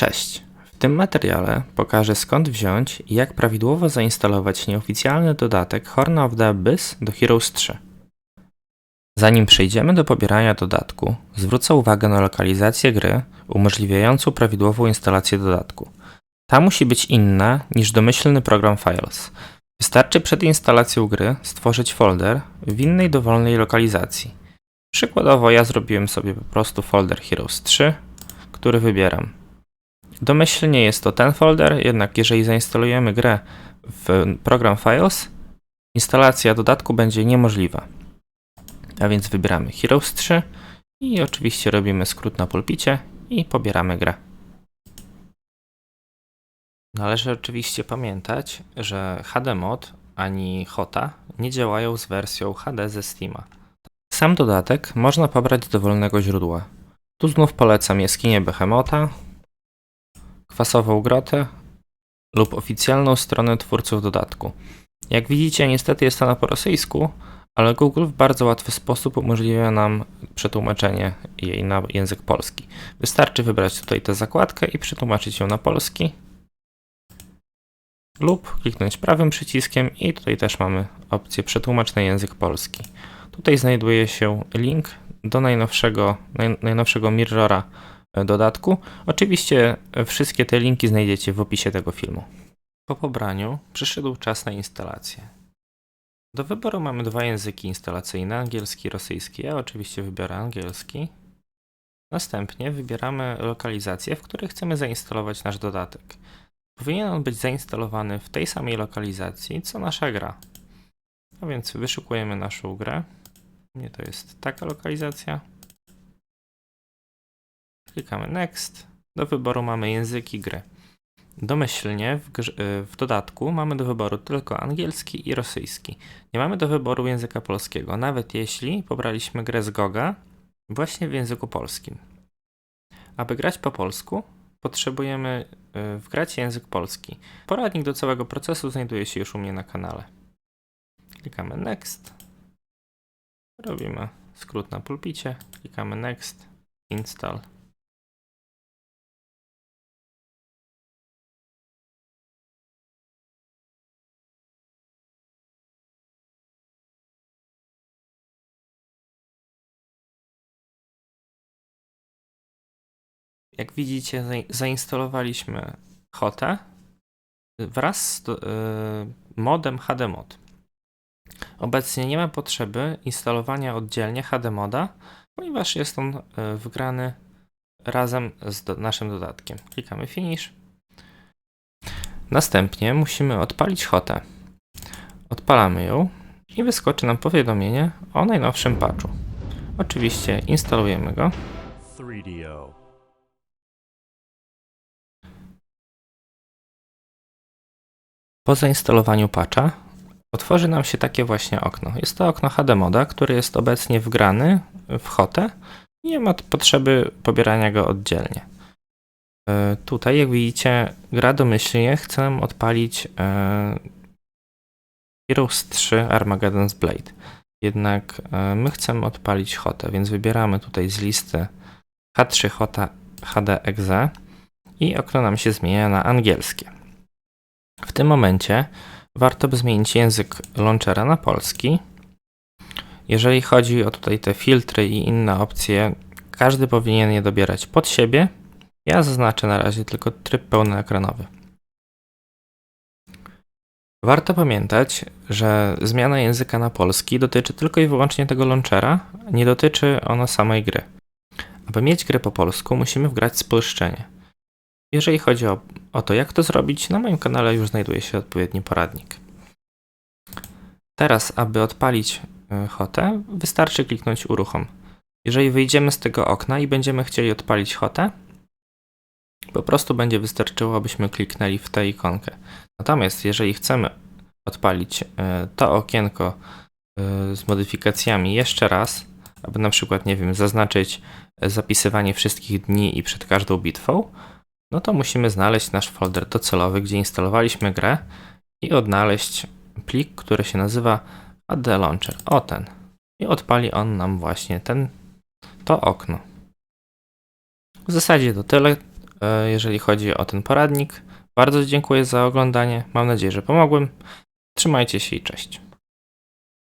Cześć! W tym materiale pokażę skąd wziąć i jak prawidłowo zainstalować nieoficjalny dodatek Horn of the Abyss do Heroes 3. Zanim przejdziemy do pobierania dodatku, zwrócę uwagę na lokalizację gry umożliwiającą prawidłową instalację dodatku. Ta musi być inna niż domyślny program Files. Wystarczy przed instalacją gry stworzyć folder w innej dowolnej lokalizacji. Przykładowo ja zrobiłem sobie po prostu folder Heroes 3, który wybieram. Domyślnie jest to ten folder, jednak jeżeli zainstalujemy grę w program Files, instalacja dodatku będzie niemożliwa. A więc wybieramy Heroes 3 i oczywiście robimy skrót na pulpicie i pobieramy grę. Należy oczywiście pamiętać, że HDMod ani HOTA nie działają z wersją HD ze Steama. Sam dodatek można pobrać z dowolnego źródła. Tu znów polecam jaskinię Behemota, kwasową grotę lub oficjalną stronę twórców dodatku. Jak widzicie, niestety jest ona po rosyjsku, ale Google w bardzo łatwy sposób umożliwia nam przetłumaczenie jej na język polski. Wystarczy wybrać tutaj tę zakładkę i przetłumaczyć ją na polski lub kliknąć prawym przyciskiem i tutaj też mamy opcję przetłumacz na język polski. Tutaj znajduje się link do najnowszego, naj, najnowszego mirrora dodatku. Oczywiście e, wszystkie te linki znajdziecie w opisie tego filmu. Po pobraniu przyszedł czas na instalację. Do wyboru mamy dwa języki instalacyjne, angielski i rosyjski. Ja oczywiście wybiorę angielski. Następnie wybieramy lokalizację, w której chcemy zainstalować nasz dodatek. Powinien on być zainstalowany w tej samej lokalizacji, co nasza gra. A więc wyszukujemy naszą grę. U mnie to jest taka lokalizacja. Klikamy Next. Do wyboru mamy języki gry. Domyślnie w, grze- w dodatku mamy do wyboru tylko angielski i rosyjski. Nie mamy do wyboru języka polskiego, nawet jeśli pobraliśmy grę z Goga właśnie w języku polskim. Aby grać po polsku, potrzebujemy y, wgrać język polski. Poradnik do całego procesu znajduje się już u mnie na kanale. Klikamy Next. Robimy skrót na pulpicie. Klikamy Next. Install. Jak widzicie, zain- zainstalowaliśmy Hotę wraz z y, modem HDMod. Obecnie nie ma potrzeby instalowania oddzielnie HDModa, ponieważ jest on y, wgrany razem z naszym dodatkiem. Klikamy Finish. Następnie musimy odpalić Hotę. Odpalamy ją i wyskoczy nam powiadomienie o najnowszym patchu. Oczywiście instalujemy go. 3DO. Po zainstalowaniu patcha otworzy nam się takie właśnie okno. Jest to okno HD Moda, który jest obecnie wgrany w Hotę i nie ma potrzeby pobierania go oddzielnie. E, Tutaj, jak widzicie, gra domyślnie chce nam odpalić e, Heroes 3 Armageddon's Blade. Jednak e, my chcemy odpalić Hotę, więc wybieramy tutaj z listy H3 Hota HD Exe i okno nam się zmienia na angielskie. W tym momencie warto by zmienić język launchera na polski. Jeżeli chodzi o tutaj te filtry i inne opcje, każdy powinien je dobierać pod siebie. Ja zaznaczę na razie tylko tryb pełnoekranowy. Warto pamiętać, że zmiana języka na polski dotyczy tylko i wyłącznie tego launchera, nie dotyczy ono samej gry. Aby mieć grę po polsku, musimy wgrać spolszczenie. Jeżeli chodzi o, o to, jak to zrobić, na moim kanale już znajduje się odpowiedni poradnik. Teraz, aby odpalić y, Hotę, wystarczy kliknąć uruchom. Jeżeli wyjdziemy z tego okna i będziemy chcieli odpalić Hotę, po prostu będzie wystarczyło, abyśmy kliknęli w tę ikonkę. Natomiast jeżeli chcemy odpalić y, to okienko y, z modyfikacjami jeszcze raz, aby na przykład, nie wiem, zaznaczyć zapisywanie wszystkich dni i przed każdą bitwą, no to musimy znaleźć nasz folder docelowy, gdzie instalowaliśmy grę i odnaleźć plik, który się nazywa AD Launcher. O ten. I odpali on nam właśnie ten, to okno. W zasadzie to tyle. e, jeżeli chodzi o ten poradnik. Bardzo dziękuję za oglądanie. Mam nadzieję, że pomogłem. Trzymajcie się i cześć.